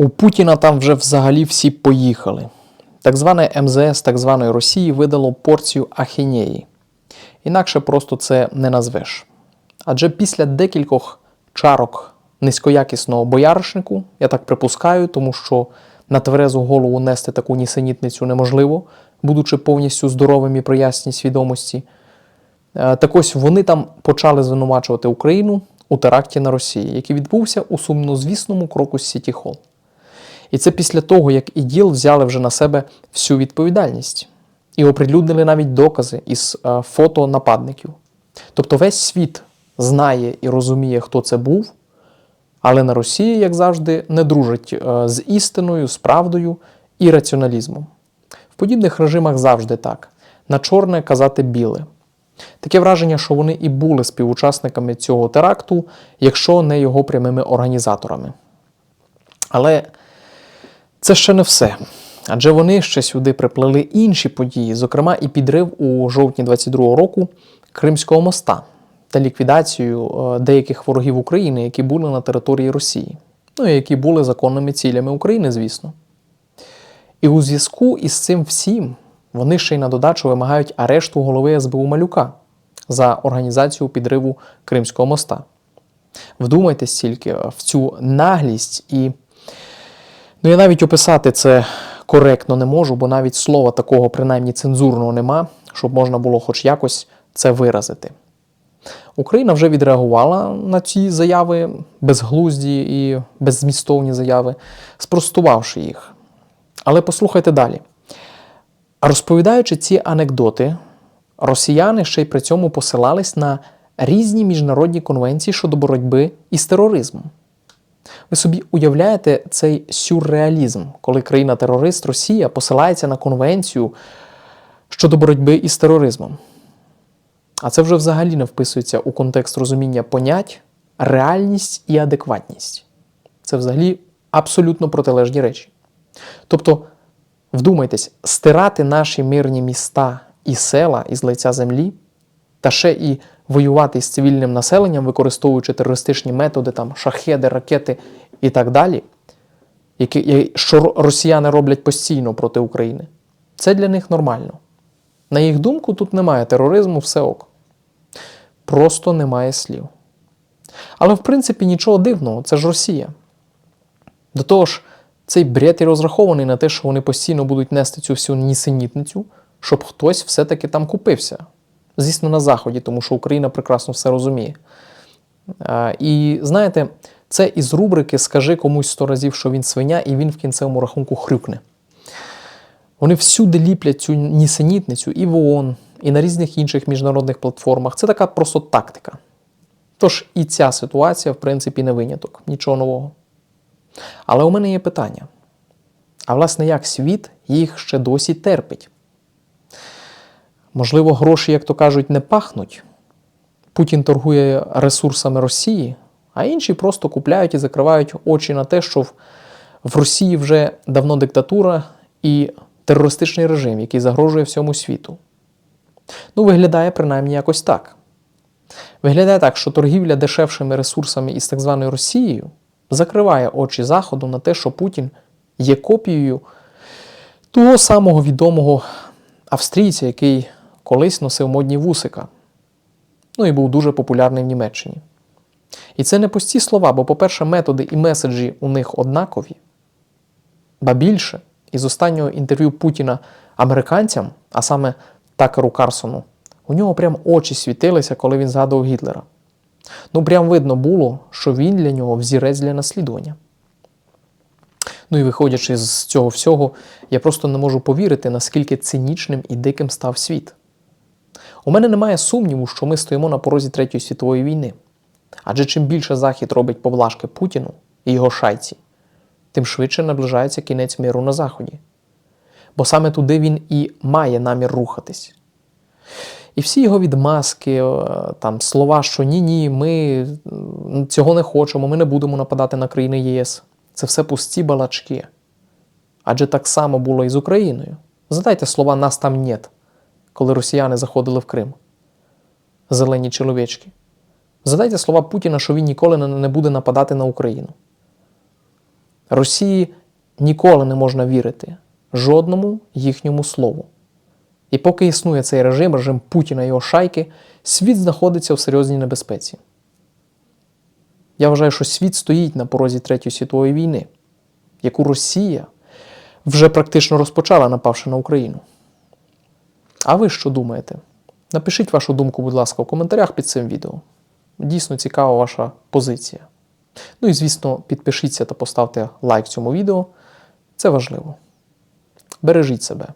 У Путіна там вже взагалі всі поїхали. Так зване МЗС так званої Росії видало порцію ахінеї. Інакше просто це не назвеш. Адже після декількох чарок низькоякісного бояришнику, я так припускаю, тому що на тверезу голову нести таку нісенітницю неможливо, будучи повністю здоровим і при ясній свідомості. Е, Так ось вони там почали звинувачувати Україну у теракті на Росії, який відбувся у сумнозвісному кроку з Сіті Холл. І це після того, як іділ взяли вже на себе всю відповідальність і оприлюднили навіть докази із е, фото нападників. Тобто весь світ знає і розуміє, хто це був, але на Росії, як завжди, не дружить е, з істиною, з правдою і раціоналізмом. В подібних режимах завжди так: на чорне казати біле. Таке враження, що вони і були співучасниками цього теракту, якщо не його прямими організаторами. Але це ще не все. Адже вони ще сюди приплели інші події, зокрема і підрив у жовтні 22-го року Кримського моста та ліквідацію е, деяких ворогів України, які були на території Росії, ну і які були законними цілями України, звісно. І у зв'язку із цим всім вони ще й на додачу вимагають арешту голови СБУ Малюка за організацію підриву Кримського моста. Вдумайтесь тільки в цю наглість і Ну, я навіть описати це коректно не можу, бо навіть слова такого, принаймні цензурного нема, щоб можна було хоч якось це виразити. Україна вже відреагувала на ці заяви безглузді і беззмістовні заяви, спростувавши їх. Але послухайте далі. Розповідаючи ці анекдоти, росіяни ще й при цьому посилались на різні міжнародні конвенції щодо боротьби із тероризмом. Ви собі уявляєте цей сюрреалізм, коли країна-терорист Росія посилається на конвенцію щодо боротьби із тероризмом. А це вже взагалі не вписується у контекст розуміння понять, реальність і адекватність. Це взагалі абсолютно протилежні речі. Тобто, вдумайтесь, стирати наші мирні міста і села із лиця землі, та ще і воювати з цивільним населенням, використовуючи терористичні методи, там, шахеди, ракети і так далі, які, що росіяни роблять постійно проти України, це для них нормально. На їх думку, тут немає тероризму, все ок. Просто немає слів. Але в принципі нічого дивного, це ж Росія. До того ж, цей бред і розрахований на те, що вони постійно будуть нести цю всю нісенітницю, щоб хтось все-таки там купився. Звісно, на Заході, тому що Україна прекрасно все розуміє. І знаєте, це із рубрики Скажи комусь сто разів, що він свиня, і він в кінцевому рахунку хрюкне. Вони всюди ліплять цю нісенітницю і в ООН, і на різних інших міжнародних платформах. Це така просто тактика. Тож і ця ситуація, в принципі, не виняток, нічого нового. Але у мене є питання: а власне, як світ їх ще досі терпить? Можливо, гроші, як то кажуть, не пахнуть. Путін торгує ресурсами Росії, а інші просто купляють і закривають очі на те, що в, Росії вже давно диктатура і терористичний режим, який загрожує всьому світу. Ну, виглядає принаймні якось так. Виглядає так, що торгівля дешевшими ресурсами із так званою Росією закриває очі Заходу на те, що Путін є копією того самого відомого австрійця, який колись носив модні вусика. Ну і був дуже популярний в Німеччині. І це не пусті слова, бо, по-перше, методи і меседжі у них однакові. Ба більше, із останнього інтерв'ю Путіна американцям, а саме Такеру Карсону, у нього прям очі світилися, коли він згадував Гітлера. Ну, прям видно було, що він для нього взірець для наслідування. Ну і виходячи з цього всього, я просто не можу повірити, наскільки цинічним і диким став світ. У мене немає сумніву, що ми стоїмо на порозі Третьої світової війни. Адже чим більше Захід робить поблажки Путіну і його шайці, тим швидше наближається кінець миру на Заході. Бо саме туди він і має намір рухатись. І всі його відмазки, е, там слова, що ні-ні, ми цього не хочемо, ми не будемо нападати на країни ЄС. Це все пусті балачки. Адже так само було і з Україною. Задайте слова нас там нет, коли росіяни заходили в Крим. Зелені чоловічки. Задайте слова Путіна, що він ніколи не буде нападати на Україну. Росії ніколи не можна вірити жодному їхньому слову. І поки існує цей режим, режим Путіна і його шайки, світ знаходиться в серйозній небезпеці. Я вважаю, що світ стоїть на порозі Третьої світової війни, яку Росія вже практично розпочала, напавши на Україну. А ви що думаєте? Напишіть вашу думку, будь ласка, в коментарях під цим відео. Дійсно цікава ваша позиція. Ну і, звісно, підпишіться та поставте лайк цьому відео. Це важливо. Бережіть себе.